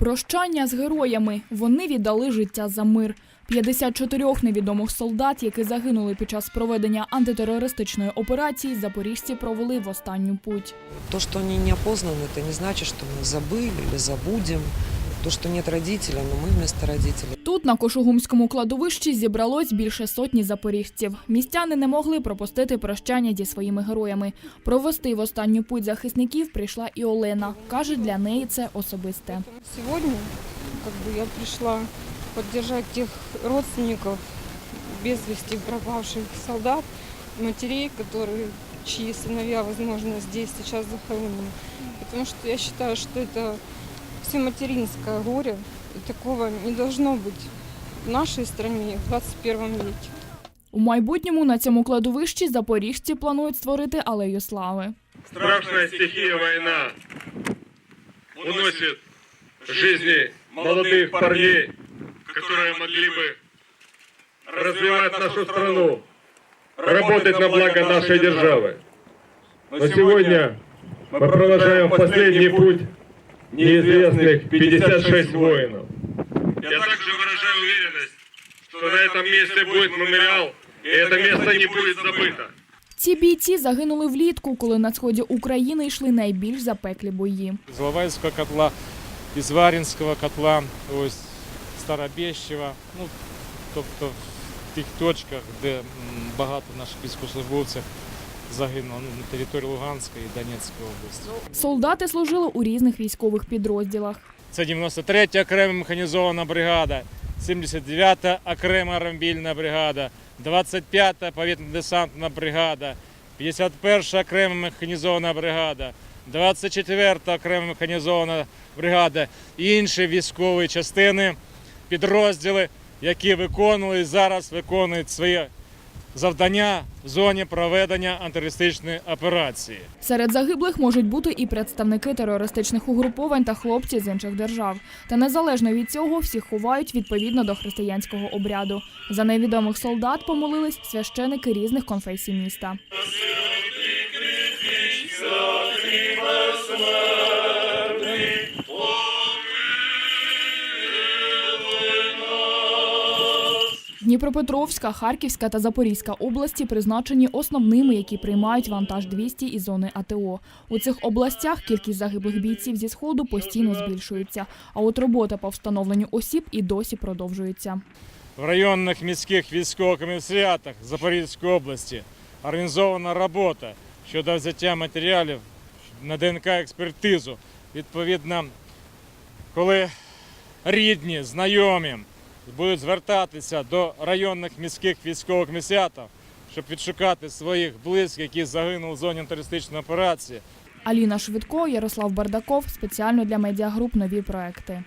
Прощання з героями. Вони віддали життя за мир. 54 невідомих солдат, які загинули під час проведення антитерористичної операції, запоріжці провели в останню путь. То, что они не опознаны, это не значит, что мы забыли или забудем. То, что нет родителя, но мы вместо родителей. Тут на Кошугумському кладовищі зібралось більше сотні запоріжців. Містяни не могли пропустити прощання зі своїми героями. Провести в останню путь захисників прийшла і Олена. Каже, для неї це особисте. Сегодня как бы я пришла поддержать тех родственников без вести пропавших солдат, матерей, которые, чьи сыновья, возможно, здесь сейчас захоронены. Потому что я считаю, что это всематеринское горе, и такого не должно быть в нашей стране в 21 веке. У майбутньому на цьому кладовищі запоріжці планують створити алею слави. Страшная стихия война уносит жизни молодых парней, которые могли бы развивать нашу страну, работать на благо нашей державы. Но сегодня мы продолжаем в последний путь неизвестных 56 воинов. Я также выражаю уверенность, что на этом месте будет мемориал, и это место не будет забыто. Ці бійці загинули влітку, коли на сході України йшли найбільш запеклі бої. Из Лавайского котла, из Варінського котла, ось Старобєщева, ну, тобто в тих точках, де м, багато наших військовослужбовців загинуло ну, на території Луганської і Донецької області. Солдати служили у різних військових підрозділах. Це 93 окрема механізована бригада, 79-та окрема рамбільна бригада, 25-та повітряно-десантна бригада, 51-ша окрема механізована бригада, 24-та окрема механізована бригада і інші військові частини, підрозділи, які виконували і зараз виконують свої завдання в зоні проведення антитерористичної операції. Серед загиблих можуть бути і представники терористичних угруповань та хлопці з інших держав. Та незалежно від цього всіх ховають відповідно до християнського обряду. За невідомих солдат помолились священики різних конфесій міста. Дніпропетровська, Харківська та Запорізька області призначені основними, які приймають вантаж 200 із зони АТО. У цих областях кількість загиблих бійців зі сходу постійно збільшується. А от робота по встановленню осіб і досі продовжується. В районних міських військових комісаріатах Запорізької області організована робота щодо взяття матеріалів на ДНК-експертизу. Відповідно, коли рідні, знайомі будуть звертатися до районних міських військових місіатів, щоб відшукати своїх близьких, які загинули в зоні терористичної операції, Аліна Швидко, Ярослав Бардаков спеціально для медіагруп нові проекти.